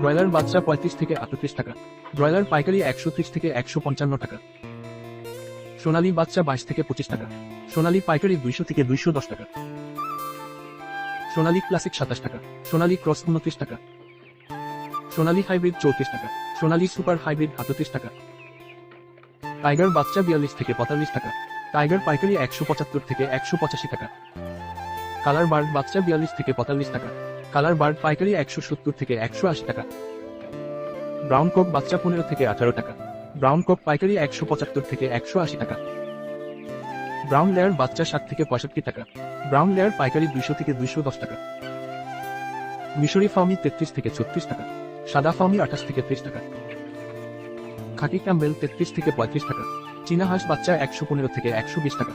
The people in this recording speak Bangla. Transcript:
ব্রয়লার বাচ্চা পঁয়ত্রিশ থেকে আটত্রিশ টাকা। ব্রয়লার পাইকারি একশো ত্রিশ থেকে একশো পঞ্চান্ন টাকা। সোনালী বাচ্চা বাইশ থেকে পঁচিশ টাকা। সোনালী পাইকারি দুইশো থেকে দুইশো দশ টাকা। সোনালী ক্লাসিক সাতাশ টাকা। সোনালী ক্রস উনত্রিশ টাকা। সোনালী হাইব্রিড চৌত্রিশ টাকা। সোনালী সুপার হাইব্রিড আটত্রিশ টাকা। টাইগার বাচ্চা বিয়াল্লিশ থেকে পঁয়তাল্লিশ টাকা। টাইগার পাইকারি একশো পঁচাত্তর থেকে একশো পঁচাশি টাকা। কালার বার্ড বাচ্চা বিয়াল্লিশ থেকে পঁয়তাল্লিশ টাকা। কালার বার্ড পাইকারি একশো সত্তর থেকে একশো আশি টাকা। ব্রাউন কোক বাচ্চা পনেরো থেকে আঠারো টাকা। ব্রাউন কোক পাইকারি একশো পঁচাত্তর থেকে একশো আশি টাকা। ব্রাউন লেয়ার বাচ্চা ষাট থেকে পঁয়ষট্টি টাকা। ব্রাউন লেয়ার পাইকারি দুইশো থেকে দুইশো দশ টাকা। মিশরি ফার্মি তেত্রিশ থেকে ছত্রিশ টাকা। সাদা ফার্মি আঠাশ থেকে ত্রিশ টাকা। খাকি ক্যাম্বেল তেত্রিশ থেকে পঁয়ত্রিশ টাকা। চীনা হাঁস বাচ্চা একশো পনেরো থেকে একশো বিশ টাকা।